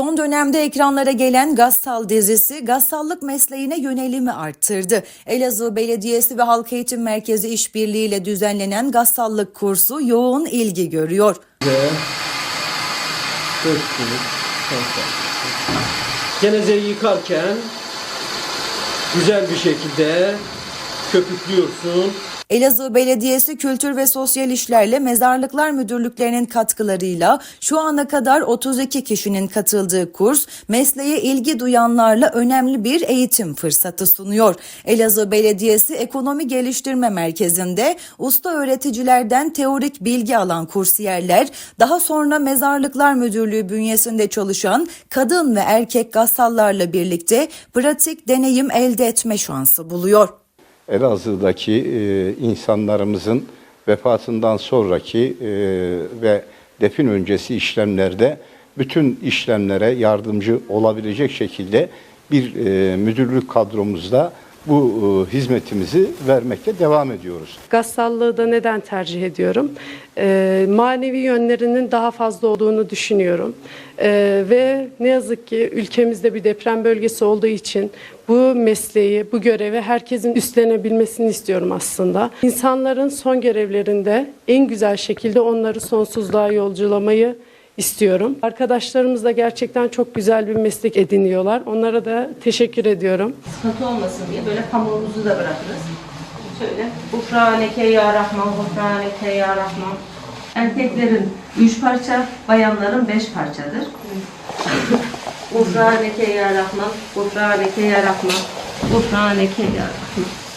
Son dönemde ekranlara gelen Gassal dizisi Gassallık mesleğine yönelimi arttırdı. Elazığ Belediyesi ve Halk Eğitim Merkezi işbirliğiyle düzenlenen Gassallık kursu yoğun ilgi görüyor. Genezeyi yıkarken güzel bir şekilde köpüklüyorsun. Elazığ Belediyesi Kültür ve Sosyal İşlerle Mezarlıklar Müdürlüklerinin katkılarıyla şu ana kadar 32 kişinin katıldığı kurs mesleğe ilgi duyanlarla önemli bir eğitim fırsatı sunuyor. Elazığ Belediyesi Ekonomi Geliştirme Merkezi'nde usta öğreticilerden teorik bilgi alan kursiyerler daha sonra Mezarlıklar Müdürlüğü bünyesinde çalışan kadın ve erkek gassallarla birlikte pratik deneyim elde etme şansı buluyor. Elazığ'daki e, insanlarımızın vefatından sonraki e, ve defin öncesi işlemlerde bütün işlemlere yardımcı olabilecek şekilde bir e, müdürlük kadromuzda bu e, hizmetimizi vermekte devam ediyoruz. Gassallığı da neden tercih ediyorum? Ee, manevi yönlerinin daha fazla olduğunu düşünüyorum. Ee, ve ne yazık ki ülkemizde bir deprem bölgesi olduğu için bu mesleği, bu görevi herkesin üstlenebilmesini istiyorum aslında. İnsanların son görevlerinde en güzel şekilde onları sonsuzluğa yolculamayı istiyorum. Arkadaşlarımız da gerçekten çok güzel bir meslek ediniyorlar. Onlara da teşekkür ediyorum. sıkıntı olmasın diye böyle pamuğumuzu da bırakırız. Şöyle Gufraneke ya Rahman, Gufraneke ya Rahman. Erkeklerin üç parça, bayanların beş parçadır. Gufraneke ya Rahman, Gufraneke ya Rahman, Gufraneke ya Rahman.